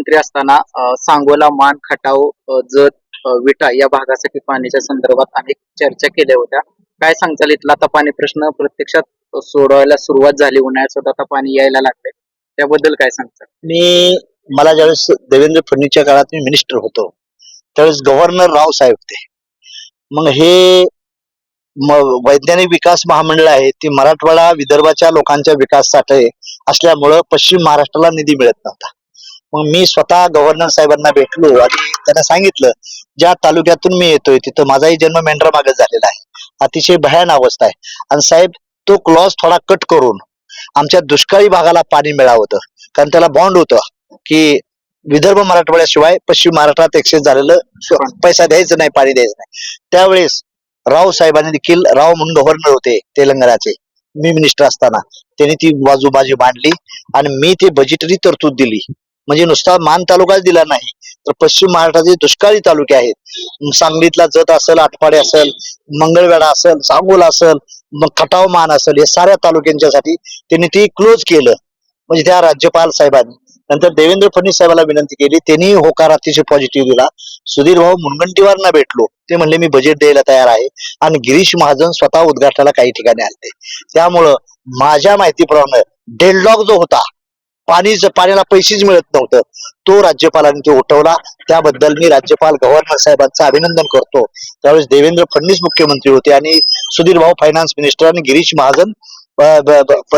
मुख्यमंत्री असताना सांगोला मान खटाव जत विटा या भागासाठी पाण्याच्या संदर्भात अनेक चर्चा केल्या होत्या. काय सांगताल? इथला आता पाणी प्रश्न प्रत्यक्षात सोडवायला सुरुवात झाली. उन्हाळ्यात सुद्धा आता पाणी यायला लागले त्याबद्दल काय सांगताल? मी मला ज्यावेळेस देवेंद्र फडणवीसच्या काळात मी मिनिस्टर होतो त्यावेळेस गव्हर्नर राव साहेब होते. मग हे वैज्ञानिक विकास महामंडळ आहे ती मराठवाडा विदर्भाच्या लोकांच्या विकासासाठी असल्यामुळं पश्चिम महाराष्ट्राला निधी मिळत नव्हता. मग मी स्वतः गव्हर्नर साहेबांना भेटलो आणि त्यांना सांगितलं ज्या तालुक्यातून मी येतोय तिथं माझाही जन्म मेंढरा मागे झालेला आहे. अतिशय भयान अवस्था आहे. आणि साहेब तो क्लॉज थोडा कट करून आमच्या दुष्काळी भागाला पाणी मिळावं होतं. कारण त्याला बॉन्ड होतं की विदर्भ मराठवाड्याशिवाय पश्चिम महाराष्ट्रात एक्सचेंज झालेलं पैसा द्यायचं नाही पाणी द्यायचं नाही. त्यावेळेस राव साहेबांनी देखील राव म्हणून गव्हर्नर होते तेलंगणाचे मी मिनिस्टर असताना त्यांनी ती बाजू बाजू मांडली आणि मी ते बजेटरी तरतूद दिली. म्हणजे नुसता मान तालुकाच दिला नाही तर पश्चिम महाराष्ट्राचे दुष्काळी तालुके आहेत. सांगलीतला जत असेल आटपाडे असेल मंगळवेढा असेल सांगोला असेल मग खटाव मान असेल या साऱ्या तालुक्यांच्यासाठी त्यांनी ते क्लोज केलं. म्हणजे त्या राज्यपाल साहेबांनी. नंतर देवेंद्र फडणवीस साहेबांना विनंती केली त्यांनी होकार अतिशय पॉझिटिव्ह दिला. सुधीर भाऊ मुनगंटीवारना भेटलो. ते म्हणले मी बजेट द्यायला तयार आहे आणि गिरीश महाजन स्वतः उद्घाटनाला काही ठिकाणी आणते त्यामुळं माझ्या माहितीप्रमाणे डेडलॉक जो होता पाणीच पाण्याला पैसेच मिळत नव्हतं. तो राज्यपालांनी तो उठवला. त्याबद्दल मी राज्यपाल गव्हर्नर साहेबांचं अभिनंदन करतो. त्यावेळेस देवेंद्र फडणवीस मुख्यमंत्री होते आणि सुधीर भाऊ फायनान्स मिनिस्टर आणि गिरीश महाजन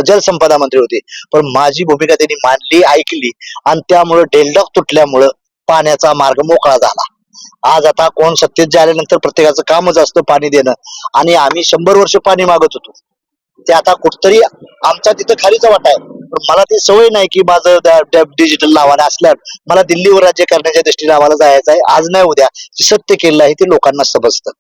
जलसंपदा मंत्री होते. पण माझी भूमिका त्यांनी मांडली ऐकली आणि त्यामुळं डेलडॉक तुटल्यामुळं पाण्याचा मार्ग मोकळा झाला. आज आता कोण सत्तेत आल्यानंतर प्रत्येकाचं कामच असतं पाणी देणं. आणि आम्ही शंभर वर्ष पाणी मागत होतो. ते आता कुठतरी आमचा तिथं खालीचा वाटा आहे. पण मला ती सवय नाही की माझं डिजिटल नावाने असल्यावर मला दिल्लीवर राज्य करण्याच्या दृष्टीने आम्हाला जायचं आहे आज नाही उद्या. जे सत्य केलं आहे ते लोकांना समजतं.